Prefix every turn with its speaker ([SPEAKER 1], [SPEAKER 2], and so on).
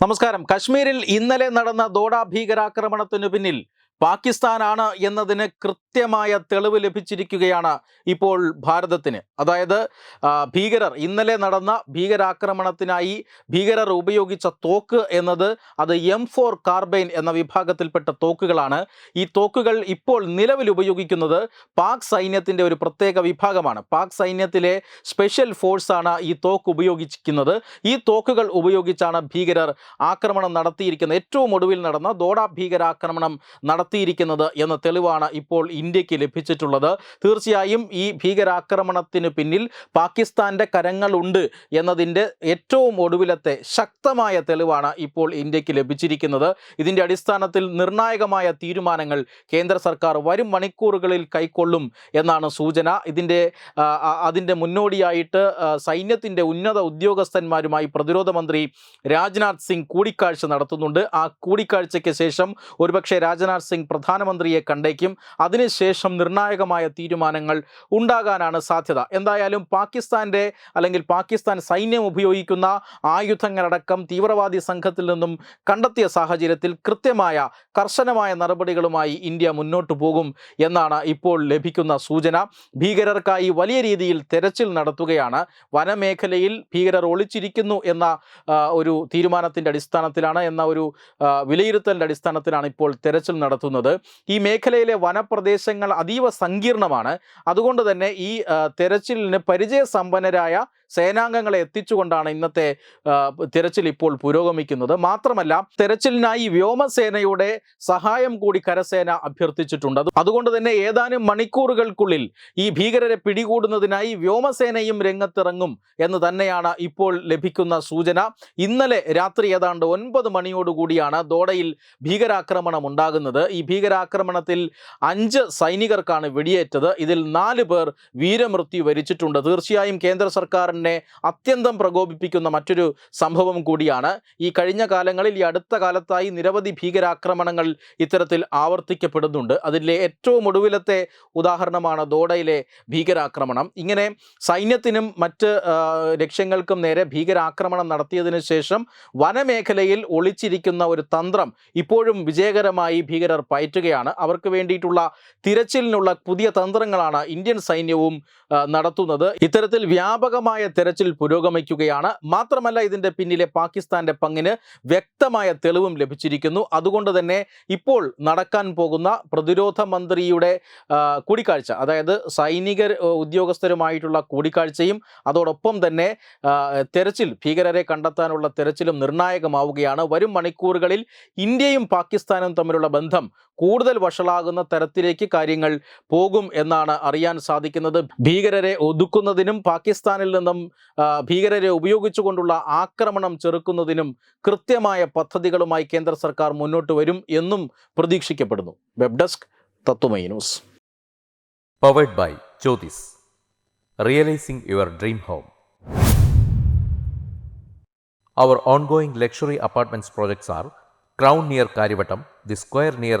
[SPEAKER 1] നമസ്കാരം. കശ്മീരിൽ ഇന്നലെ നടന്ന ദോഡ ഭീകരാക്രമണത്തിനു പിന്നിൽ പാകിസ്ഥാനാണ് എന്നതിന് കൃത്യമായ തെളിവ് ലഭിച്ചിരിക്കുകയാണ് ഇപ്പോൾ ഭാരതത്തിന്. അതായത് ഭീകരർ ഇന്നലെ നടന്ന ഭീകരാക്രമണത്തിനായി ഭീകരർ ഉപയോഗിച്ച തോക്ക് എന്നത് അത് എം ഫോർ കാർബൈൻ എന്ന വിഭാഗത്തിൽപ്പെട്ട തോക്കുകളാണ്. ഈ തോക്കുകൾ ഇപ്പോൾ നിലവിൽ ഉപയോഗിക്കുന്നത് പാക് സൈന്യത്തിന്റെ ഒരു പ്രത്യേക വിഭാഗമാണ്. പാക് സൈന്യത്തിലെ സ്പെഷ്യൽ ഫോഴ്സാണ് ഈ തോക്ക് ഉപയോഗിക്കുന്നത് ഈ തോക്കുകൾ ഉപയോഗിച്ചാണ് ഭീകരർ ആക്രമണം നടത്തിയിരിക്കുന്നത്. ഏറ്റവും ഒടുവിൽ നടന്ന ദോഡ ഭീകരാക്രമണം നടത്തിയിരിക്കുന്നത് എന്ന തെളിവാണ് ഇപ്പോൾ ഇന്ത്യയ്ക്ക് ലഭിച്ചിട്ടുള്ളത്. തീർച്ചയായും ഈ ഭീകരാക്രമണത്തിന് പിന്നിൽ പാകിസ്ഥാന്റെ കരങ്ങളുണ്ട് എന്നതിന്റെ ഏറ്റവും ഒടുവിലത്തെ ശക്തമായ തെളിവാണ് ഇപ്പോൾ ഇന്ത്യയ്ക്ക് ലഭിച്ചിരിക്കുന്നത്. ഇതിന്റെ അടിസ്ഥാനത്തിൽ നിർണായകമായ തീരുമാനങ്ങൾ കേന്ദ്ര സർക്കാർ വരും മണിക്കൂറുകളിൽ കൈക്കൊള്ളും എന്നാണ് സൂചന. ഇതിന്റെ അതിന്റെ മുന്നോടിയായിട്ട് സൈന്യത്തിന്റെ ഉന്നത ഉദ്യോഗസ്ഥന്മാരുമായി പ്രതിരോധ മന്ത്രി രാജ്നാഥ് സിംഗ് കൂടിക്കാഴ്ച നടത്തുന്നുണ്ട്. ആ കൂടിക്കാഴ്ചയ്ക്ക് ശേഷം ഒരുപക്ഷെ രാജ്നാഥ് പ്രധാനമന്ത്രിയെ കണ്ടേക്കും. അതിനുശേഷം നിർണായകമായ തീരുമാനങ്ങൾ ഉണ്ടാകാനാണ് സാധ്യത. എന്തായാലും പാകിസ്ഥാന്റെ അല്ലെങ്കിൽ പാകിസ്ഥാൻ സൈന്യം ഉപയോഗിക്കുന്ന ആയുധങ്ങളടക്കം തീവ്രവാദി സംഘത്തിൽ നിന്നും കണ്ടെത്തിയ സാഹചര്യത്തിൽ കൃത്യമായ കർശനമായ നടപടികളുമായി ഇന്ത്യ മുന്നോട്ടു പോകും എന്നാണ് ഇപ്പോൾ ലഭിക്കുന്ന സൂചന. ഭീകരർക്കായി വലിയ രീതിയിൽ തെരച്ചിൽ നടത്തുകയാണ്. വനമേഖലയിൽ ഭീകരർ ഒളിച്ചിരിക്കുന്നു എന്ന ഒരു തീരുമാനത്തിന്റെ അടിസ്ഥാനത്തിലാണ് എന്ന ഒരു വിലയിരുത്തലിന്റെ അടിസ്ഥാനത്തിലാണ് ഇപ്പോൾ തെരച്ചിൽ നടത്തുന്നത്. ഈ മേഖലയിലെ വനപ്രദേശങ്ങൾ അതീവ സങ്കീർണമാണ്. അതുകൊണ്ട് തന്നെ ഈ തെരച്ചിലിന് പരിചയസമ്പന്നരായ സേനാംഗങ്ങളെ എത്തിച്ചുകൊണ്ടാണ് ഇന്നത്തെ തിരച്ചിൽ ഇപ്പോൾ പുരോഗമിക്കുന്നത്. മാത്രമല്ല തിരച്ചിലിനായി വ്യോമസേനയുടെ സഹായം കൂടി കരസേന അഭ്യർത്ഥിച്ചിട്ടുണ്ട്. അതുകൊണ്ട് തന്നെ ഏതാനും മണിക്കൂറുകൾക്കുള്ളിൽ ഈ ഭീകരരെ പിടികൂടുന്നതിനായി വ്യോമസേനയും രംഗത്തിറങ്ങും എന്ന് തന്നെയാണ് ഇപ്പോൾ ലഭിക്കുന്ന സൂചന. ഇന്നലെ രാത്രി ഏതാണ്ട് ഒൻപത് മണിയോടുകൂടിയാണ് ദോഡയിൽ ഭീകരാക്രമണം ഉണ്ടാകുന്നത്. ഈ ഭീകരാക്രമണത്തിൽ അഞ്ച് സൈനികർക്കാണ് വെടിയേറ്റത്. ഇതിൽ നാല് പേർ വീരമൃത്യു വരിച്ചിട്ടുണ്ട്. തീർച്ചയായും കേന്ദ്ര സർക്കാരിനെ അത്യന്തം പ്രകോപിപ്പിക്കുന്ന മറ്റൊരു സംഭവം കൂടിയാണ്. ഈ കഴിഞ്ഞ കാലങ്ങളിൽ ഈ അടുത്ത കാലത്തായി നിരവധി ഭീകരാക്രമണങ്ങൾ ഇത്തരത്തിൽ ആവർത്തിക്കപ്പെടുന്നുണ്ട്. അതിലെ ഏറ്റവും ഒടുവിലത്തെ ഉദാഹരണമാണ് ദോഡയിലെ ഭീകരാക്രമണം. ഇങ്ങനെ സൈന്യത്തിനും മറ്റ് ലക്ഷ്യങ്ങൾക്കും നേരെ ഭീകരാക്രമണം നടത്തിയതിനു ശേഷം വനമേഖലയിൽ ഒളിച്ചിരിക്കുന്ന ഒരു തന്ത്രം ഇപ്പോഴും വിജയകരമായി ഭീകരർ പയറ്റുകയാണ്. അവർക്ക് വേണ്ടിയിട്ടുള്ള തിരച്ചിലിനുള്ള പുതിയ തന്ത്രങ്ങളാണ് ഇന്ത്യൻ സൈന്യവും നടത്തുന്നത്. ഇത്തരത്തിൽ വ്യാപകമായ തെരച്ചിൽ പുരോഗമിക്കുകയാണ്. മാത്രമല്ല ഇതിന്റെ പിന്നിലെ പാകിസ്ഥാന്റെ പങ്കിന് വ്യക്തമായ തെളിവും ലഭിച്ചിരിക്കുന്നു. അതുകൊണ്ട് തന്നെ ഇപ്പോൾ നടക്കാൻ പോകുന്ന പ്രതിരോധ മന്ത്രിയുടെ കൂടിക്കാഴ്ച അതായത് സൈനിക ഉദ്യോഗസ്ഥരുമായിട്ടുള്ള കൂടിക്കാഴ്ചയും അതോടൊപ്പം തന്നെ തെരച്ചിൽ ഭീകരരെ കണ്ടെത്താനുള്ള തെരച്ചിലും നിർണായകമാവുകയാണ്. വരും മണിക്കൂറുകളിൽ ഇന്ത്യയും പാകിസ്ഥാനും തമ്മിലുള്ള ബന്ധം കൂടുതൽ വഷളാകുന്ന തരത്തിലേക്ക് കാര്യങ്ങൾ പോകും എന്നാണ് അറിയാൻ സാധിക്കുന്നത് ഭീകരരെ ഒതുക്കുന്നതിനും പാകിസ്ഥാനിൽ നിന്നും ഭീകരരെ ഉപയോഗിച്ചുകൊണ്ടുള്ള ആക്രമണം ചെറുക്കുന്നതിനും കൃത്യമായ പദ്ധതികളുമായി കേന്ദ്ര സർക്കാർ മുന്നോട്ട് വരും എന്നും പ്രതീക്ഷിക്കപ്പെടുന്നു web desk Tatwamayi news
[SPEAKER 2] powered by Jyotis. Realising your dream home. Our ongoing luxury apartments projects are Crown near Karivattam, The Square near